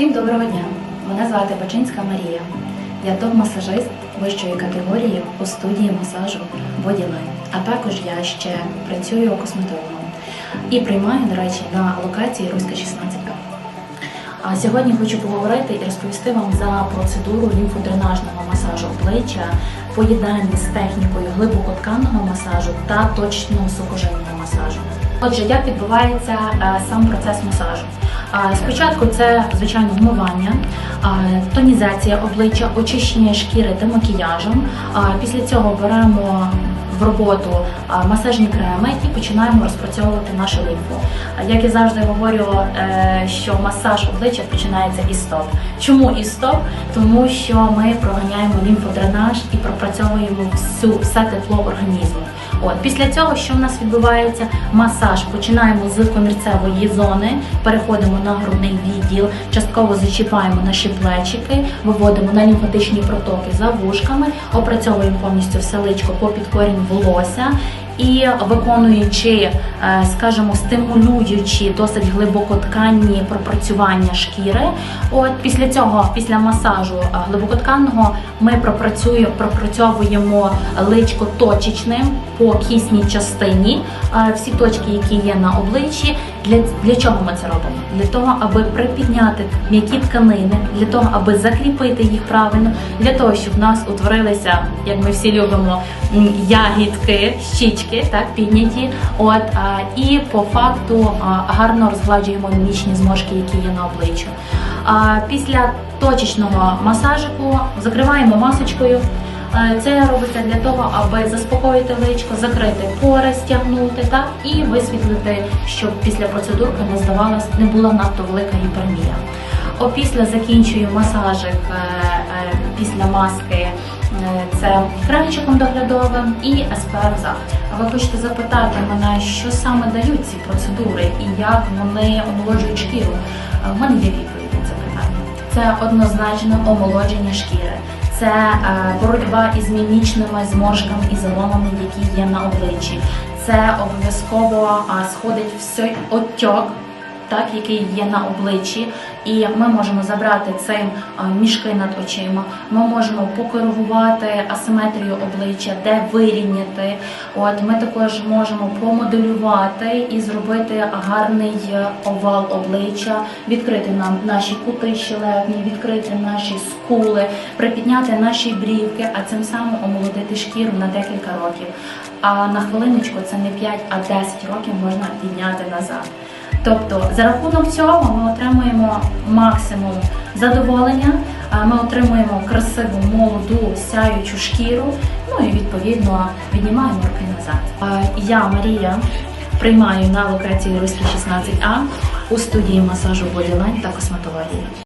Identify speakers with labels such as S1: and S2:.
S1: Всім доброго дня! Мене звати Бачинська Марія. Я топ-масажист вищої категорії у студії масажу Bodyline. А також я ще працюю косметологом і приймаю, до речі, на локації Руська 16А. Сьогодні хочу поговорити і розповісти вам за процедуру лімфодренажного масажу обличчя, поєднання з технікою глибокотканного масажу та точного сухожильного масажу. Отже, як відбувається е, сам процес масажу? Спочатку це звичайно вмивання, тонізація обличчя, очищення шкіри та макіяжем. Після цього беремо в роботу масажні креми і починаємо розпрацьовувати нашу лімфу. Як я завжди говорю, е, що масаж обличчя починається із стоп. Чому із стоп? Тому що ми проганяємо лімфодренаж і пропрацьовуємо всю все тепло організму. От після цього, що в нас відбувається? Масаж. Починаємо з комірцевої зони, переходимо на грудний відділ, частково зачіпаємо наші плечики, виводимо на лімфатичні протоки за вушками, опрацьовуємо повністю все личко по підкорінь волосся. І виконуючи, е, скажімо, стимулюючи досить глибокотканні пропрацювання шкіри. От після цього, після масажу е, глибокотканного, ми пропрацюємо, пропрацьовуємо личко точечним по кисній частині, всі точки, які є на обличчі. Для, для чого ми це робимо? Для того, аби припідняти м'які тканини, для того, аби закріпити їх правильно, для того, щоб в нас утворилися, як ми всі любимо, ягідки, щічки, так підняті. От і по факту гарно розгладжуємо мімічні зморшки, які є на обличчю. А, після точечного масажику закриваємо масочкою. Е, Це робиться для того, аби заспокоїти личко, закрити пори, стягнути так і висвітлити, щоб після процедурки не здавалась, не була надто велика гіпермія. Опісля закінчую масажик е, е, після маски. Це кремчиком доглядовим і SPF захист. Ви хочете запитати мене, що саме дають ці процедури і як вони омолоджують шкіру? В мене є відповідь на це питання. Це однозначно омолодження шкіри. Це е, боротьба із мімічними зморшками і заломами, які є на обличчі. Це обов'язково сходить все отьок, так, який є на обличчі, і ми можемо забрати цим мішки над очима. Ми можемо покоригувати асиметрію обличчя, де вирівняти. От ми також можемо помоделювати і зробити гарний е, овал обличчя, відкрити нам наші кути щелепні, відкрити наші скули, припідняти наші брівки, а цим самим омолодити шкіру на декілька років. А на хвилиночку це не 5, а 10 років можна підняти назад. Тобто, за рахунок цього ми отримуємо максимум задоволення, ми отримуємо красиву, молоду, сяючу шкіру, ну і відповідно віднімаємо руки назад. Я, Марія, приймаю на локації Руслі 16А у студії масажу Bodyline та косметології.